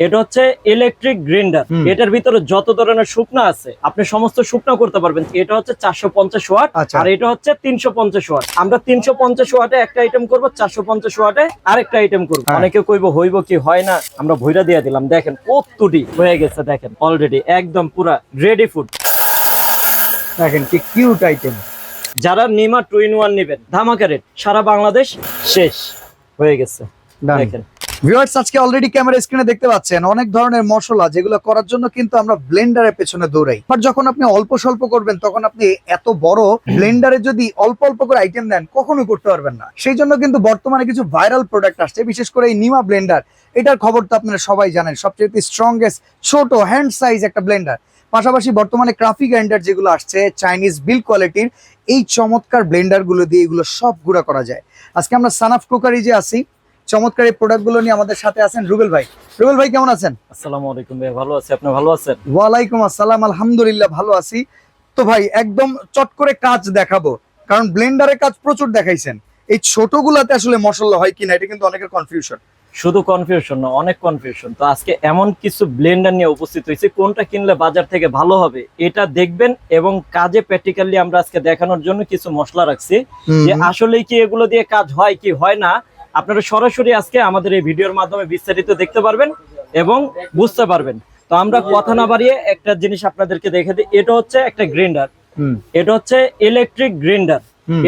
এটা হচ্ছে electric grinder হুম। এটার ভিতরে যত ধরনের শুকনা আছে আপনি সমস্ত শুকনা করতে পারবেন। এটা হচ্ছে চারশো পঞ্চাশ ওয়াট আচ্ছা। আর এটা হচ্ছে তিনশো পঞ্চাশ ওয়াট। আমরা তিনশো পঞ্চাশ ওয়াটে একটা আইটেম করব চারশো পঞ্চাশ ওয়াটে আরেকটা আইটেম করব। হ্যাঁ। অনেকে কইব হইব কি হয় না? আমরা ভইরা দিয়ে দিলাম। দেখেন কতটি হয়ে গেছে দেখেন অলরেডি একদম পুরা রেডি ফুড দেখেন কি কিউট আইটেম যারা নিমা টু ইন ওয়ান নেবেন ধামাকা রেট সারা বাংলাদেশ শেষ হয়ে গেছে। দেখেন। ভিউয়ার্স আজকে অলরেডি ক্যামেরা স্ক্রিনে দেখতে পাচ্ছেন অনেক ধরনের মশলা যেগুলো করার জন্য কিন্তু আমরা ব্লেন্ডারের পেছনে দৌড়াই। বাট যখন আপনি অল্প স্বল্প করবেন, তখন আপনি এত বড় ব্লেন্ডারে যদি অল্প অল্প করে আইটেম দেন কখনোই করতে পারবেন না। সেই জন্য কিন্তু বর্তমানে কিছু ভাইরাল প্রোডাক্ট আসছে, বিশেষ করে এই নিমা ব্লেন্ডার এটার খবর তো আপনারা সবাই জানেন, সবচেয়ে স্ট্রংগেস্ট ছোট হ্যান্ড সাইজ একটা ব্লেন্ডার পাশাপাশি বর্তমানে ক্রাফি গ্রাইন্ডার যেগুলো আসছে চাইনিজ বিল কোয়ালিটির এই চমৎকার ব্লেন্ডারগুলো দিয়ে এগুলো সব গুঁড়া করা যায়। আজকে আমরা সানাফ কুকারি যে আছি। চমৎকার এই প্রোডাক্টগুলো নিয়ে আমাদের সাথে আছেন রুবেল ভাই। রুবেল ভাই কেমন আছেন? আসসালামু আলাইকুম ভাই ভালো আছি। আপনি ভালো আছেন? ওয়ালাইকুম আসসালাম আলহামদুলিল্লাহ ভালো আছি। তো ভাই একদম চট করে কাজ দেখাবো কারণ ব্লেন্ডারের কাজ প্রচুর দেখাইছেন। এই ছোটগুলাতে আসলে মশলা হয় কিনা এটা কিন্তু অনেকের কনফিউশন শুধু কনফিউশন না অনেক কনফিউশন তো আজকে এমন কিছু ব্লেন্ডার নিয়ে উপস্থিত হয়েছে কোনটা কিনলে বাজার থেকে ভালো হবে এটা দেখবেন এবং কাজে প্র্যাকটিক্যালি আমরা আজকে দেখানোর জন্য কিছু মশলা রাখছি। যে আসলে কি এগুলো দিয়ে কাজ হয় কি হয় না আপনারা সরাসরি আজকে আমাদের এই ভিডিওর মাধ্যমে বিস্তারিত দেখতে পারবেন এবং বুঝতে পারবেন। তো আমরা কথা না বাড়িয়ে একটা জিনিস আপনাদেরকে দেখে দিই এটা হচ্ছে একটা গ্রাইন্ডার এটা হচ্ছে ইলেকট্রিক গ্রাইন্ডার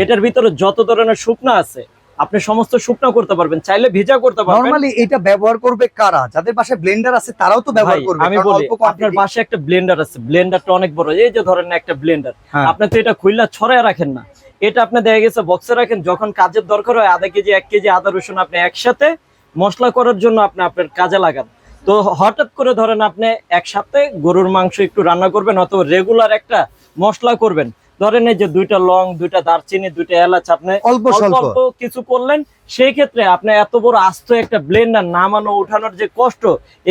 এটার ভিতরে যত ধরনের শুকনা আছে আপনি সমস্ত শুকনা করতে পারবেন চাইলে ভিজা করতে পারবেন। নরমালি এটা ব্যবহার করবে কারা? যাদের পাশে ব্লেন্ডার আছে তারাও তো ব্যবহার করবে আমি বলি আপনার পাশে একটা ব্লেন্ডার আছে ব্লেন্ডারটা অনেক বড় এই যে ধরেন একটা ব্লেন্ডার হ্যাঁ। আপনি তো এটা খুললা ছড়ায় রাখেন না। এটা আপনি দেখা গেছে বক্সে রাখেন, যখন কাজের দরকার হয়, আধা কেজি, এক কেজি আদা, রসুন আপনি একসাথে মশলা করার জন্য আপনি আপনার কাজে লাগান। তো হঠাৎ করে ধরেন আপনি একসাথে গরুর মাংস একটু রান্না করবেন অথবা রেগুলার একটা মশলা করবেন। ধরেন এই যে দুইটা লং দুইটা দারচিনি দুইটা এলাচ আপনি অল্প অল্প কিছু করলেন সেই ক্ষেত্রে আপনি এত বড় আস্ত একটা ব্লেন্ডার নামানো উঠানোর যে কষ্ট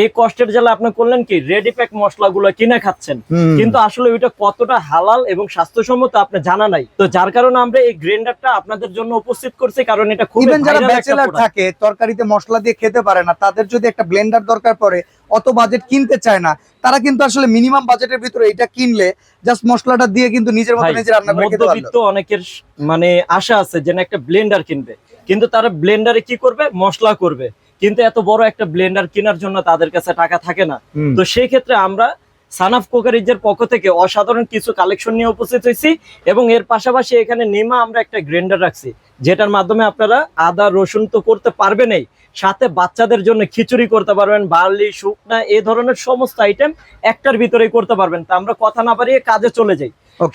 এই কষ্টের জ্বালা আপনি করলেন কি রেডি প্যাক মশলাগুলো কিনে খাচ্ছেন। কিন্তু আসলে ওইটা কতটা হালাল এবং স্বাস্থ্যসম্মত আপনি জানা নাই। তো যার কারণে আমরা এই গ্রাইন্ডারটা আপনাদের জন্য উপস্থিত করছি কারণ এটা খুব যারা ব্যাচেলার থাকে তরকারিতে মশলা দিয়ে খেতে পারে না তাদের যদি একটা ব্লেন্ডার দরকার পড়ে অত বাজেট কিনতে চায় না তারা কিন্তু আসলে মিনিমাম বাজেটের ভিতরে এটা কিনলে জাস্ট মশলাটা দিয়ে কিন্তু নিজের মতো নিজে রান্না করে খেতে পারবে অনেকের মানে আশা আছে যে না একটা ব্লেন্ডার কিনবে। কিন্তু তারা ব্লেন্ডারে কি করবে? মশলা করবে। কিন্তু এত বড় একটা ব্লেন্ডার কেনার জন্য তাদের কাছে টাকা থাকে না। তো সেই ক্ষেত্রে আমরা সানাফ কোকারিজের পক্ষ থেকে অসাধারণ কিছু কালেকশন নিয়ে উপস্থিত হয়েছি এবং এর পাশাপাশি এখানে নিমা আমরা একটা গ্রাইন্ডার রাখছি যেটার মাধ্যমে আপনারা আদা রসুন তো করতে পারবেনই। সাথে বাচ্চাদের জন্য খিচুড়ি করতে পারবেন বার্লি শুকনা এই ধরনের সমস্ত আইটেম একটার ভিতরেই করতে পারবেন। তা আমরা কথা না বাড়িয়ে কাজে চলে যাই।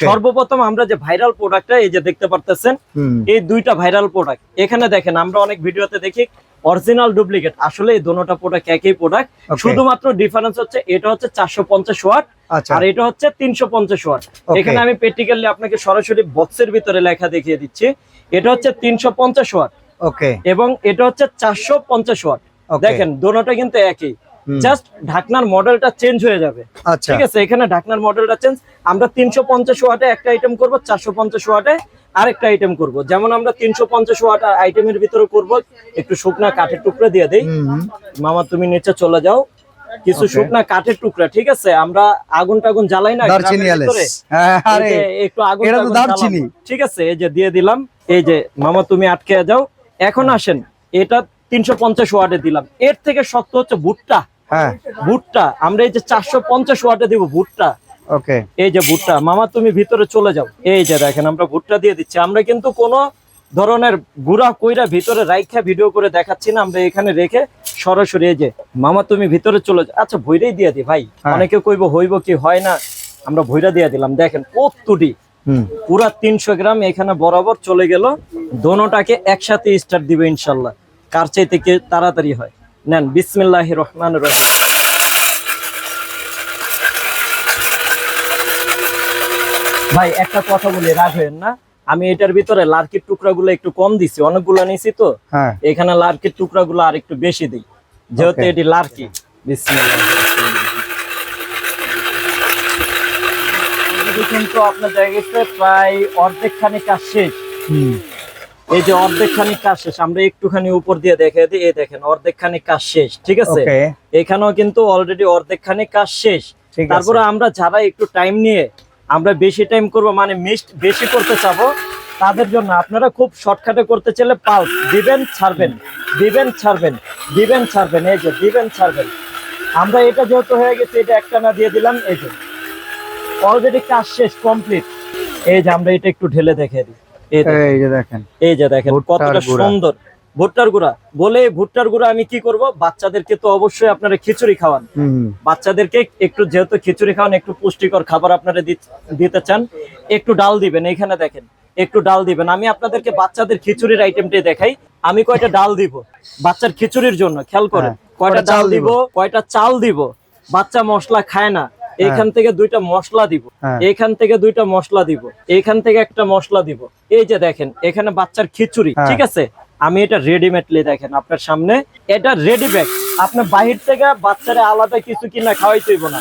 সর্বপ্রথম আমরা যে ভাইরাল প্রোডাক্টটা এই যে দেখতে পারতেছেন এই দুইটা ভাইরাল প্রোডাক্ট এখানে দেখেন আমরা অনেক ভিডিওতে দেখি অরিজিনাল ডুপ্লিকেট। আসলে এই দোনোটা প্রোডাক্ট একই প্রোডাক্ট শুধুমাত্র ডিফারেন্স হচ্ছে এটা হচ্ছে চারশো পঞ্চাশ ওয়াট আচ্ছা। আর এটা হচ্ছে তিনশো পঞ্চাশ ওয়াট এখানে আমি প্র্যাকটিক্যালি আপনাকে সরাসরি বক্সের ভিতরে লেখা দেখিয়ে দিচ্ছি। এটা হচ্ছে তিনশো পঞ্চাশ ওয়াট ওকে এবং এটা হচ্ছে চারশো পঞ্চাশ ওয়াট দেখেন দোনোটা কিন্তু একই। জাস্ট ঢাকনার মডেলটা চেঞ্জ হয়ে যাবে। আচ্ছা। ঠিক আছে এখানে ঢাকনার মডেলটা চেঞ্জ আমরা তিনশো পঞ্চাশ ওয়াটে একটা আইটেম করব চারশো পঞ্চাশ ওয়াটে আরেকটা আইটেম করব। যেমন আমরা তিনশো পঞ্চাশ ওয়াট আইটেমের ভিতরে করব একটু শুকনা কাঠের টুকরা দিয়ে দেই। মামা তুমি নিচে চলে যাও। কিছু শুকনা কাঠের টুকরা ঠিক আছে? আমরা আগুন টাগুন জ্বালাই না। হ্যাঁ, এই আরে যে একটু আগুন। ঠিক আছে? এই যে দিয়ে দিলাম। এই যে মামা তুমি আটকে যাও। এখন আসেন এটা তিনশো পঞ্চাশ ওয়াটে দিলাম। এর থেকে শক্ত হচ্ছে ভুট্টা। হ্যাঁ। ভুট্টা আমরা এই যে চারশো পঞ্চাশ ওয়াটে দিব ভুট্টা। ওকে এই যে ভুট্টা মামা তুমি ভিতরে চলে যাও। এই যে দেখেন আমরা ভুট্টা দিয়ে দিচ্ছি। আমরা কিন্তু কোনো ধরনের গুড়া কইরা ভিতরে রাইখা ভিডিও করে দেখাচ্ছি না। আমরা এখানে রেখে সরাসরি এই যে মামা তুমি ভিতরে চলে যাও। আচ্ছা ভৈরাই দিয়ে দি ভাই। হ্যাঁ। অনেকে কইব হইব কি হয় না? আমরা ভৈরা দিয়ে দিলাম। দেখেন কতটি পুরা তিনশো গ্রাম এখানে বরাবর চলে গেল। দোনোটাকে একসাথে স্টার্ট দিবে ইনশাল্লাহ। কার চাইতে কে তাড়াতাড়ি হয়? নেন বিসমিল্লাহ রহমান রহিম। ভাই একটা কথা বলি রাগ না। আমি এটার ভিতরে লার্কির টুকরাগুলো একটু কম দিছি অনেকগুলো নিছি তো। হ্যাঁ। এখানে লার্কির টুকরাগুলো আর একটু বেশি দিই যেহেতু এটি লার্কি। কিন্তু আপনার গেছে প্রায় অর্ধেক খানি কাজ শেষ। হুম। এই যে অর্ধেক খানিক কাজ শেষ আমরা একটুখানি উপর দিয়ে দেখে দিই এই দেখেন অর্ধেক খানিক কাজ শেষ ঠিক আছে? এখানেও কিন্তু অলরেডি অর্ধেক খানিক কাজ শেষ। তারপরে আমরা যারা একটু টাইম নিয়ে আমরা বেশি টাইম করব মানে মিস্ট বেশি করতে চাবো তাদের জন্য আপনারা খুব শর্টকাটে করতে চাইলে পালস দিবেন ছাড়বেন দিবেন ছাড়বেন দিবেন ছাড়বেন এই যে দিবেন ছাড়বেন। আমরা এটা যেহেতু হয়ে গেছে এটা একটা না দিয়ে দিলাম এই যে। অলরেডি কাজ শেষ কমপ্লিট এই যে আমরা এটা একটু ঢেলে দেখে দিই। এই যে দেখেন। এই যে দেখেন কতটা। সুন্দর। ভুট্টার গুঁড়া। বলে ভুট্টার গুঁড়া আমি কি করব? বাচ্চাদেরকে তো অবশ্যই আপনারা খিচুড়ি খাওয়ান। বাচ্চাদেরকে একটু যেহেতু খিচুড়ি খাওয়ান একটু পুষ্টিকর খাবার আপনারা দিতে চান একটু ডাল দিবেন এখানে দেখেন একটু ডাল দিবেন। আমি আপনাদেরকে বাচ্চাদের খিচুড়ির আইটেমটি দেখাই। আমি কয়টা ডাল দিব? বাচ্চার খিচুড়ির জন্য খেয়াল করেন। হ্যাঁ, কয়টা কয়টা ডাল দিব? কয়টা চাল দিব? বাচ্চা মশলা খায় না। এইখান থেকে দুইটা মশলা দিব। হ্যাঁ। এইখান থেকে দুইটা মশলা দিব। এইখান থেকে একটা মশলা দিব। এই যে দেখেন এখানে বাচ্চার খিচুড়ি হ্যাঁ। ঠিক আছে? আমি এটা রেডিমেডলি দেখেন আপনার সামনে। এটা রেডি ব্যাগ আপনার বাহির থেকে বাচ্চারা আলাদা কিছু কিনা খাওয়াই তৈব না।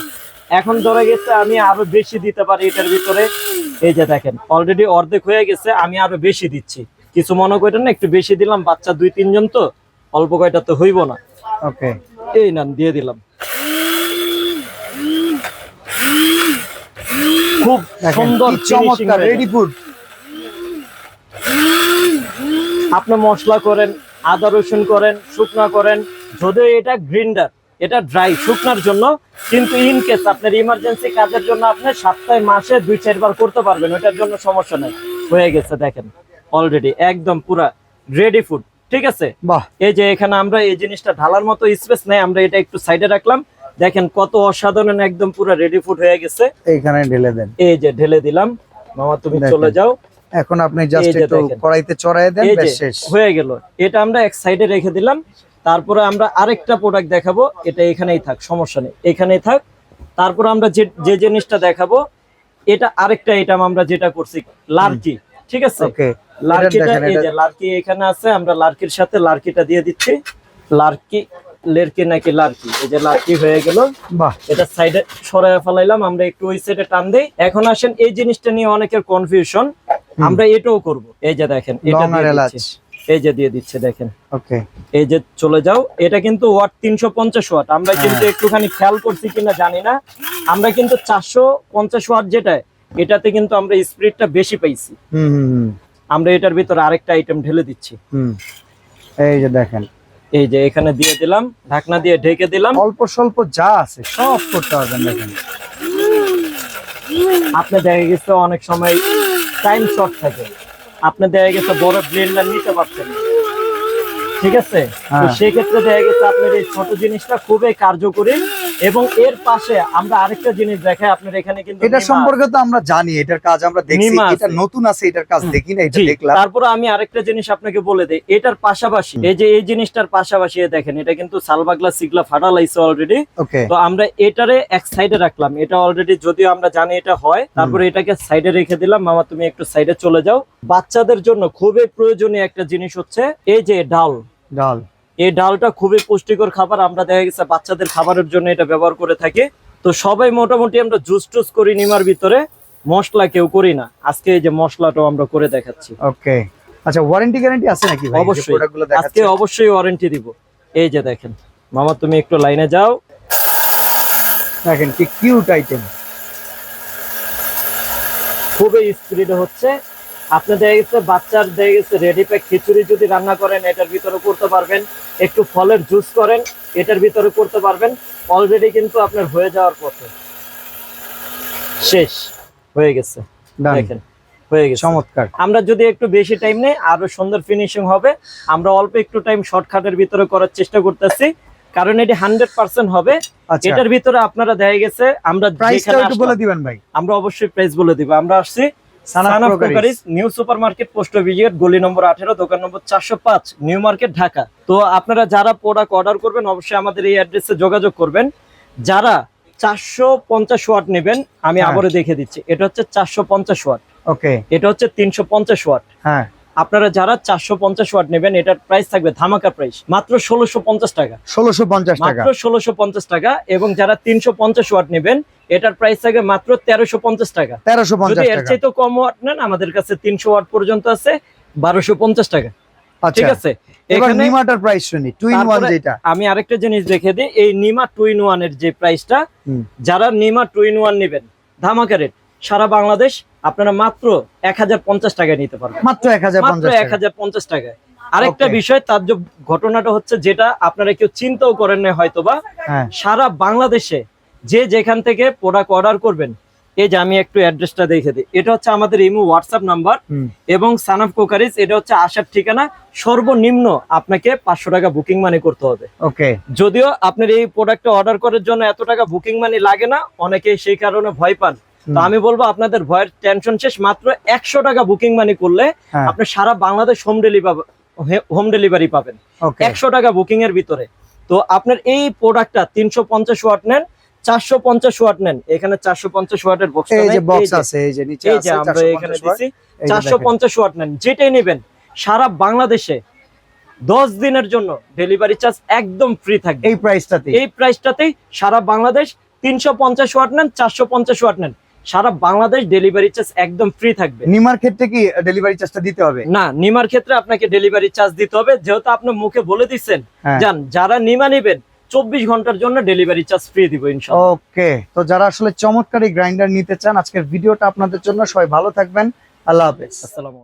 এখন ধরে গেছে আমি আরও বেশি দিতে পারি এটার ভিতরে। এই যে দেখেন অলরেডি অর্ধেক হয়ে গেছে আমি আরও বেশি দিচ্ছি। কিছু মনে করেন না একটু বেশি দিলাম বাচ্চা দুই তিনজন তো অল্প কয়টা তো হইব না। ওকে এই নান দিয়ে দিলাম। খুব সুন্দর চমৎকার রেডি ফুড আপনি মশলা করেন আদা রসুন করেন শুকনা করেন যদিও এটা গ্রিন্ডার এটা ড্রাই শুকনার জন্য কিন্তু ইন কেস আপনার ইমার্জেন্সি কাজের জন্য আপনি সপ্তাহে মাসে দুই চারবার করতে পারবেন ওটার জন্য সমস্যা নেই। হয়ে গেছে দেখেন অলরেডি একদম পুরা রেডি ফুড ঠিক আছে? বাহ। এই যে এখানে আমরা এই জিনিসটা ঢালার মতো স্পেস নেই আমরা এটা একটু সাইডে রাখলাম। দেখেন কত অসাধারণ একদম পুরো রেডি ফুড হয়ে গেছে। এইখানে ঢেলে দেন। এই যে ঢেলে দিলাম। মামা তুমি চলে যাও। এখন আপনি জাস্ট একটু কড়াইতে চড়াই দেন শেষ। হয়ে গেল। এটা আমরা এক সাইডে রেখে দিলাম। তারপরে আমরা আরেকটা প্রোডাক্ট দেখাবো। এটা এখানেই থাক সমস্যা নেই। এখানেই থাক। তারপর আমরা যে যে জিনিসটা দেখাবো এটা আরেকটা আইটেম আমরা যেটা করছি লার্কি। ঠিক আছে? ওকে লার্কিটা এই যে লার্কি এখানে আছে। আমরা লার্কির সাথে লার্কিটা দিয়ে দিচ্ছি। লার্কি লেরকি নাকি লার্কি? এই যে লার্কি হয়ে গেল। বাহ। এটা সাইডে সরায় ফেলাইলাম। আমরা একটু ওই সাইডে টান দেই। এখন আসেন এই জিনিসটা নিয়ে অনেকের কনফিউশন আমরা এটাও করব। এই যে দেখেন এটা। এই যে দিয়ে দিচ্ছে দেখেন। ওকে। এই যে চলে যাও এটা কিন্তু ওয়াট তিনশো পঞ্চাশ ওয়াট। আমরা কিন্তু একটুখানি খেয়াল করছি কিনা জানি না। আমরা কিন্তু চারশো পঞ্চাশ ওয়াট যেটা এটাতে কিন্তু আমরা স্পিডটা বেশি পাইছি। হুম হুম হুম, আমরা এটার ভিতরে আরেকটা আইটেম ঢেলে দিচ্ছি। হুম। এই যে দেখেন। এই যে এখানে দিয়ে দিলাম ঢাকনা দিয়ে ঢেকে দিলাম। অল্প স্বল্প যা আছে সব করতে পারবেন দেখেন। আপনি দেখা গেছে অনেক সময় টাইম শর্ট থাকে। আপনি দেখা গেছে বড় ব্লেন্ডার নিতে পারছেন ঠিক আছে? তো হ্যাঁ। সেক্ষেত্রে দেখা গেছে আপনার এই ছোট জিনিসটা খুবই কার্যকরী। এবং এর পাশে আমরা আরেকটা জিনিস দেখাই আপনার এখানে কিন্তু এটা সম্পর্কে তো আমরা জানি এটার কাজ আমরা দেখছি এটা নতুন আছে এটার কাজ দেখি না এটা দেখলাম। তারপরে আমি আরেকটা জিনিস আপনাকে বলে দেই এটার পাশাপাশি এই যে এই জিনিসটার পাশাপাশি দেখেন এটা কিন্তু সালবাগলা সিগলা ফাটালাইছে অলরেডি ওকে। তো আমরা এটারে এক সাইডে রাখলাম এটা অলরেডি যদিও আমরা জানি এটা হয় তারপরে এটাকে সাইডে রেখে দিলাম মামা তুমি একটু সাইডে চলে যাও। বাচ্চাদের জন্য খুবই প্রয়োজনীয় একটা জিনিস হচ্ছে এই যে ডাল। ডাল। এই ডালটা খুবই পুষ্টিকর খাবার। আমরা দেখা গেছে বাচ্চাদের খাবারের জন্য এটা ব্যবহার করে থাকি। তো সবাই মোটামুটি আমরা জুস টুস করি নিমার ভিতরে মশলা কেউ করি না। আজকে এই যে মশলাটাও আমরা করে দেখাচ্ছি। ওকে। আচ্ছা ওয়ারেন্টি গ্যারান্টি আছে নাকি ভাই? অবশ্যই। আজকে অবশ্যই ওয়ারেন্টি দিব। এই যে দেখেন মামা তুমি একটু লাইনে যাও। দেখেন কি কিউট আইটেম খুবই স্পিডে হচ্ছে। আপনি দেখা গেছে বাচ্চার দেখা গেছে রেডি প্যাক খিচুড়ি যদি রান্না করেন এটার ভিতরে করতে পারবেন। একটু ফলের জুস করেন এটার ভিতরে করতে পারবেন। অলরেডি কিন্তু আপনার হয়ে যাওয়ার পথে। শেষ। হয়ে গেছে। দেখেন হয়ে গেছে। চমৎকার। আমরা যদি একটু বেশি টাইম নেই আরও সুন্দর ফিনিশিং হবে। আমরা অল্প একটু টাইম শর্টকাটের ভিতরে করার চেষ্টা করতেছি। কারণ এটি হান্ড্রেড পার্সেন্ট হবে। আচ্ছা। এটার ভিতরে আপনারা দেখা গেছে আমরা বলে দিবেন ভাই। আমরা অবশ্যই প্রাইস বলে দিব। আমরা আসছি new super market post office গলি নম্বর আঠেরো দোকান নম্বর চারশো পাঁচ নিউ মার্কেট ঢাকা। তো আপনারা যারা প্রোডাক্ট অর্ডার করবেন অবশ্যই আমাদের এই অ্যাড্রেসে যোগাযোগ করবেন। যারা চারশো পঞ্চাশ ওয়াট নেবেন আমি আবার আবারও দেখে দিচ্ছি। এটা হচ্ছে চারশো পঞ্চাশ ওয়াট ওকে এটা হচ্ছে তিনশো পঞ্চাশ ওয়াট হ্যাঁ। আপনারা যারা চারশো পঞ্চাশ ওয়াট নেবেন এটার প্রাইস থাকবে ধামাকা প্রাইস মাত্র ষোলোশো পঞ্চাশ টাকা। ষোলোশো পঞ্চাশ টাকা। মাত্র ষোলোশো পঞ্চাশ টাকা এবং যারা তিনশো পঞ্চাশ ওয়াট নেবেন এটার প্রাইস থাকবে মাত্র তেরোশো পঞ্চাশ টাকা। তেরোশো পঞ্চাশ এর চাইতে কম ওয়াট নেন আমাদের কাছে তিনশো ওয়াট পর্যন্ত আছে বারোশো পঞ্চাশ টাকা। ঠিক আচ্ছা আছে এখানে নিমাটার প্রাইস শুনি টু ইন ওয়ান যেটা। আমি আরেকটা জিনিস দেখে দিই এই নিমা টু ইন ওয়ানের যে প্রাইসটা। যারা নিমা টু ইন ওয়ান নেবেন ধামাকা রেট সারা বাংলাদেশ আপনারা মাত্র এক হাজার পঞ্চাশ টাকায় নিতে পারবেন। মাত্র এক হাজার মাত্র এক হাজার পঞ্চাশ টাকায়। আরেকটা বিষয় তার যে ঘটনাটা হচ্ছে যেটা আপনারা কেউ চিন্তাও করেন না হয়তোবা হ্যাঁ। সারা বাংলাদেশে যে যেখান থেকে প্রোডাক্ট অর্ডার করবেন এই যে আমি একটু অ্যাড্রেসটা দেখে দিই। এটা হচ্ছে আমাদের ইমো হোয়াটসঅ্যাপ নাম্বার এবং সানাফ কোকারিজ এটা হচ্ছে আসার ঠিকানা। সর্বনিম্ন আপনাকে পাঁচশো টাকা বুকিং মানি করতে হবে। ওকে যদিও আপনার এই প্রোডাক্টটা অর্ডার করার জন্য এত টাকা বুকিং মানি লাগে না অনেকে সেই কারণে ভয় পান। তো আমি বলব আপনাদের ভয়ের টেনশন শেষ মাত্র একশো টাকা বুকিং মানি করলে হ্যাঁ। আপনি সারা Bangladesh home delivery home delivery পাবেন। একশো টাকা বুকিং এর ভিতরে। তো আপনার এই প্রোডাক্টটা তিনশো পঞ্চাশ ওয়াট নেন চারশো পঞ্চাশ ওয়াট নেন। এখানে চারশো পঞ্চাশ ওয়াটের বক্স এই যে বক্স আছে এই যে নিচে আছে আমরা এখানে। দিছি চারশো পঞ্চাশ ওয়াট নেন। যেটাই নেবেন সারা বাংলাদেশে দশ দিনের জন্য ডেলিভারি চার্জ একদম ফ্রি থাকবে। এই প্রাইসটাতে এই প্রাইসটাতেই সারা বাংলাদেশ তিনশো পঞ্চাশ ওয়াট নেন চারশো পঞ্চাশ ওয়াট নেন। সারা বাংলাদেশ ডেলিভারি চার্জ একদম ফ্রি থাকবে। নিমার ক্ষেত্রে কি ডেলিভারি চার্জটা দিতে হবে? না নিমার ক্ষেত্রে আপনাকে ডেলিভারি চার্জ দিতে হবে যেহেতু আপনি মুখে বলে দিচ্ছেন হ্যাঁ। যান যারা নিমা নেবেন চব্বিশ ঘণ্টার জন্য ডেলিভারি চার্জ ফ্রি দিব ইনশাল্লাহ। ওকে তো যারা আসলে চমৎকারী গ্রাইন্ডার নিতে চান আজকের ভিডিওটা আপনাদের জন্য সবাই ভালো থাকবেন। আল্লাহ হাফেজ। আসসালামু